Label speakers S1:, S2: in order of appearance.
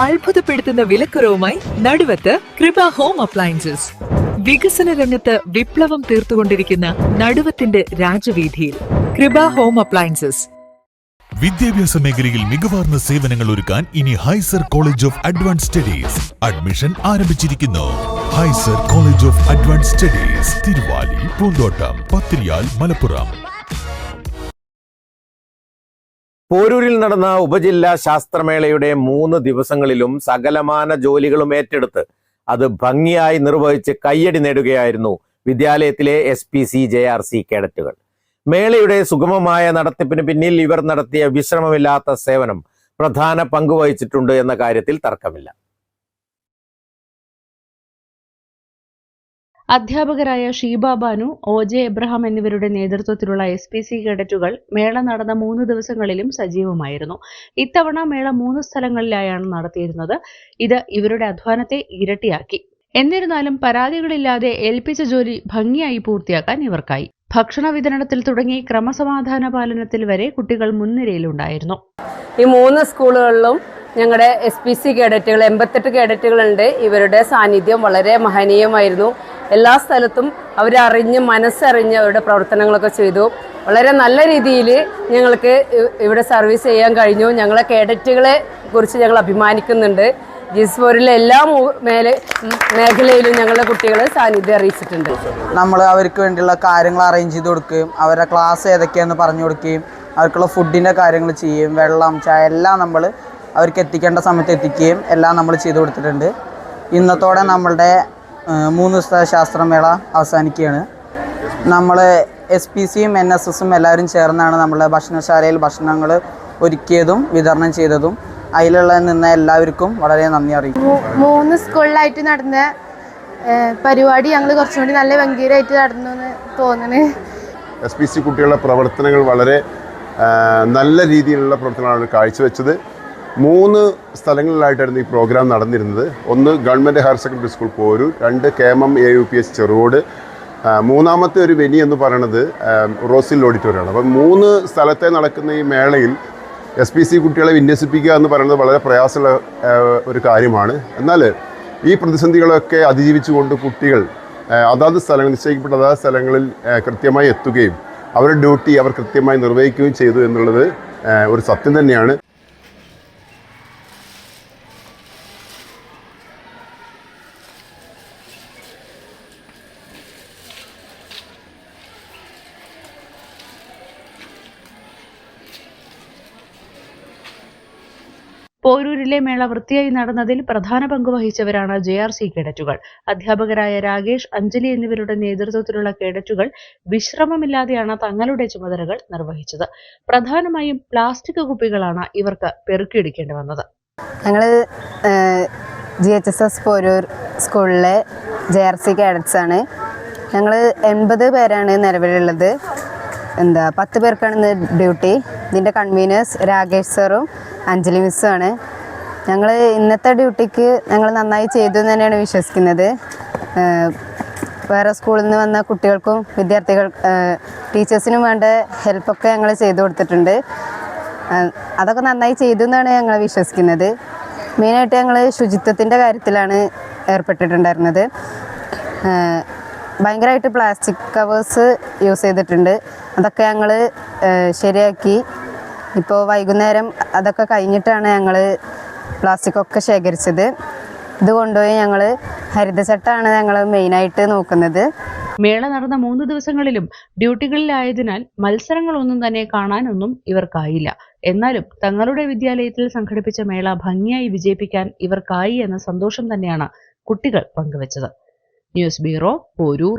S1: അത്ഭുതപ്പെടുത്തുന്ന വിലക്കുറവുമായി നടുവത്ത് കൃപ home appliances. വികസന രംഗത്ത് വിപ്ലവം തീർത്തുകൊണ്ടിരിക്കുന്ന നടുവത്തിന്റെ രാജവീതിയിൽ കൃപ ഹോം അപ്ലയൻസസ്.
S2: വിദ്യാഭ്യാസ മേഖലയിൽ മികവാർന്ന സേവനങ്ങൾ ഒരുക്കാൻ ഇനി Haizar college of advance studies admission ആരംഭിച്ചിരിക്കുന്നു. Haizar college of advance studies Thiruvali Poonthottam Pathiriyal Malappuram.
S3: പോരൂരിൽ നടന്ന ഉപജില്ലാ ശാസ്ത്രമേളയുടെ മൂന്ന് ദിവസങ്ങളിലും സകലമാന ജോലികളും ഏറ്റെടുത്ത് അത് ഭംഗിയായി നിർവഹിച്ച് കയ്യടി നേടുകയായിരുന്നു വിദ്യാലയത്തിലെ S P C J R C കേഡറ്റുകൾ. മേളയുടെ സുഗമമായ നടത്തിപ്പിന് പിന്നിൽ ഇവർ നടത്തിയ വിശ്രമമില്ലാത്ത സേവനം പ്രധാന പങ്കുവഹിച്ചിട്ടുണ്ട് എന്ന കാര്യത്തിൽ തർക്കമില്ല.
S4: അധ്യാപകരായ ഷീബ ബാനു ഒ ജെ എബ്രഹാം എന്നിവരുടെ നേതൃത്വത്തിലുള്ള എസ് പി സി കേഡറ്റുകൾ മേള നടന്ന മൂന്ന് ദിവസങ്ങളിലും സജീവമായിരുന്നു. ഇത്തവണ മേള മൂന്ന് സ്ഥലങ്ങളിലായാണ് നടത്തിയിരുന്നത്. ഇത് ഇവരുടെ അധ്വാനത്തെ ഇരട്ടിയാക്കി. എന്നിരുന്നാലും പരാതികളില്ലാതെ ഏൽപ്പിച്ച ജോലി ഭംഗിയായി പൂർത്തിയാക്കാൻ ഇവർക്കായി. ഭക്ഷണ വിതരണത്തിൽ തുടങ്ങി ക്രമസമാധാന പാലനത്തിൽ വരെ കുട്ടികൾ മുൻനിരയിലുണ്ടായിരുന്നു.
S5: ഈ മൂന്ന് സ്കൂളുകളിലും ഞങ്ങളുടെ എസ് പി സി കേഡറ്റുകൾ എൺപത്തെട്ട് കേഡറ്റുകളുണ്ട്. ഇവരുടെ സാന്നിധ്യം വളരെ മഹനീയമായിരുന്നു. എല്ലാ സ്ഥലത്തും അവരറിഞ്ഞ് മനസ്സറിഞ്ഞ് അവരുടെ പ്രവർത്തനങ്ങളൊക്കെ ചെയ്തു. വളരെ നല്ല രീതിയിൽ ഞങ്ങൾക്ക് ഇവിടെ സർവീസ് ചെയ്യാൻ കഴിഞ്ഞു. ഞങ്ങളെ കേഡറ്റുകളെ കുറിച്ച് ഞങ്ങൾ അഭിമാനിക്കുന്നുണ്ട്. ജിസ് ഫോറിലെ എല്ലാ മേലെ മേഖലയിലും ഞങ്ങളുടെ കുട്ടികൾ സാന്നിധ്യം അറിയിച്ചിട്ടുണ്ട്.
S6: നമ്മൾ അവർക്ക് വേണ്ടിയുള്ള കാര്യങ്ങൾ അറേഞ്ച് ചെയ്ത് കൊടുക്കുകയും അവരുടെ ക്ലാസ് ഏതൊക്കെയാണെന്ന് പറഞ്ഞു കൊടുക്കുകയും അവർക്കുള്ള ഫുഡിന്റെ കാര്യങ്ങൾ ചെയ്യും വെള്ളം ചായ എല്ലാം നമ്മൾ അവർക്ക് എത്തിക്കേണ്ട സമയത്ത് എത്തിക്കുകയും എല്ലാം നമ്മൾ ചെയ്തു കൊടുത്തിട്ടുണ്ട്. ഇന്നത്തോടെ നമ്മളുടെ മൂന്ന് ദിവസത്തെ ശാസ്ത്രമേള അവസാനിക്കുകയാണ്. നമ്മൾ എസ് പി സിയും എൻ എസ് എസും എല്ലാവരും ചേർന്നാണ് നമ്മളെ ഭക്ഷണശാലയിൽ ഭക്ഷണങ്ങൾ ഒരുക്കിയതും വിതരണം ചെയ്തതും. അതിലുള്ള നിന്ന എല്ലാവർക്കും വളരെ നന്ദി അറിയിക്കും
S7: മൂന്ന് സ്കൂളിലായിട്ട് നടന്ന പരിപാടി ഞങ്ങൾ കുറച്ചും കൂടി നല്ല ഭംഗീരമായിട്ട് നടന്നു എന്ന് തോന്നുന്നു
S8: എസ് പി സി കുട്ടികളുടെ പ്രവർത്തനങ്ങൾ വളരെ നല്ല രീതിയിലുള്ള പ്രവർത്തനങ്ങളാണ് കാഴ്ചവെച്ചത്. മൂന്ന് സ്ഥലങ്ങളിലായിട്ടായിരുന്നു ഈ പ്രോഗ്രാം നടന്നിരുന്നത്. ഒന്ന് government higher secondary school Poroor രണ്ട് K M M A U P S Cherukode. മൂന്നാമത്തെ ഒരു വെനി എന്ന് പറയുന്നത് റോസിൽ ഓഡിറ്റോറിയമാണ്. അപ്പം മൂന്ന് സ്ഥലത്തെ നടക്കുന്ന ഈ മേളയിൽ എസ് പി സി കുട്ടികളെ വിന്യസിപ്പിക്കുക എന്ന് പറയുന്നത് വളരെ പ്രയാസമുള്ള ഒരു കാര്യമാണ്. എന്നാൽ ഈ പ്രതിസന്ധികളൊക്കെ അതിജീവിച്ചുകൊണ്ട് കുട്ടികൾ അതാത് സ്ഥലങ്ങൾ നിശ്ചയിക്കപ്പെട്ട അതാത് സ്ഥലങ്ങളിൽ കൃത്യമായി എത്തുകയും അവരുടെ ഡ്യൂട്ടി അവർ കൃത്യമായി നിർവഹിക്കുകയും ചെയ്തു എന്നുള്ളത് ഒരു സത്യം തന്നെയാണ്.
S4: പോരൂരിലെ മേള വൃത്തിയായി നടന്നതിൽ പ്രധാന പങ്ക് വഹിച്ചവരാണ് ജെ ആർ സി കേഡറ്റുകൾ. അധ്യാപകരായ രാകേഷ് അഞ്ജലി എന്നിവരുടെ നേതൃത്വത്തിലുള്ള കേഡറ്റുകൾ വിശ്രമമില്ലാതെയാണ് തങ്ങളുടെ ചുമതലകൾ നിർവഹിച്ചത്. പ്രധാനമായും പ്ലാസ്റ്റിക് കുപ്പികളാണ് ഇവർക്ക് പെറുക്കിയെടുക്കേണ്ടി വന്നത്.
S7: ഞങ്ങൾ G H S S Poroor സ്കൂളിലെ ജെ ആർ സി കാഡറ്റ്സ് ആണ്. ഞങ്ങൾ എൺപത് പേരാണ് നിലവിലുള്ളത്. എന്താ പത്ത് പേർക്കാണ് ഡ്യൂട്ടി. ഇതിന്റെ കൺവീനേഴ്സ് രാകേഷ് സാറും അഞ്ജലി മിസ്സും ആണ് ഞങ്ങൾ ഇന്നത്തെ ഡ്യൂട്ടിക്ക് ഞങ്ങൾ നന്നായി ചെയ്തു എന്ന് തന്നെയാണ് വിശ്വസിക്കുന്നത്. വേറെ സ്കൂളിൽ നിന്ന് വന്ന കുട്ടികൾക്കും വിദ്യാർത്ഥികൾ ടീച്ചേഴ്സിനും വേണ്ട ഹെൽപ്പൊക്കെ ഞങ്ങൾ ചെയ്തു കൊടുത്തിട്ടുണ്ട്. അതൊക്കെ നന്നായി ചെയ്തു എന്നാണ് ഞങ്ങൾ വിശ്വസിക്കുന്നത്. മെയിനായിട്ട് ഞങ്ങൾ ശുചിത്വത്തിന്റെ കാര്യത്തിലാണ് ഏർപ്പെട്ടിട്ടുണ്ടായിരുന്നത്. ഭയങ്കരമായിട്ട് പ്ലാസ്റ്റിക് കവേഴ്സ് യൂസ് ചെയ്തിട്ടുണ്ട്. അതൊക്കെ ഞങ്ങൾ ശരിയാക്കി. ഇപ്പോൾ വൈകുന്നേരം അതൊക്കെ കഴിഞ്ഞിട്ടാണ് ഞങ്ങൾ പ്ലാസ്റ്റിക് ഒക്കെ ശേഖരിച്ചത്. ഇത് കൊണ്ടുപോയി ഞങ്ങൾ ഹരിതചട്ടമാണ് ഞങ്ങൾ മെയിനായിട്ട് നോക്കുന്നത്.
S4: മേള നടന്ന മൂന്ന് ദിവസങ്ങളിലും ഡ്യൂട്ടികളിലായതിനാൽ മത്സരങ്ങളൊന്നും തന്നെ കാണാനൊന്നും ഇവർക്കായില്ല. എന്നാലും തങ്ങളുടെ വിദ്യാലയത്തിൽ സംഘടിപ്പിച്ച മേള ഭംഗിയായി വിജയിപ്പിക്കാൻ ഇവർക്കായി എന്ന സന്തോഷം തന്നെയാണ് കുട്ടികൾ പങ്കുവച്ചത്. News bureau Poroor.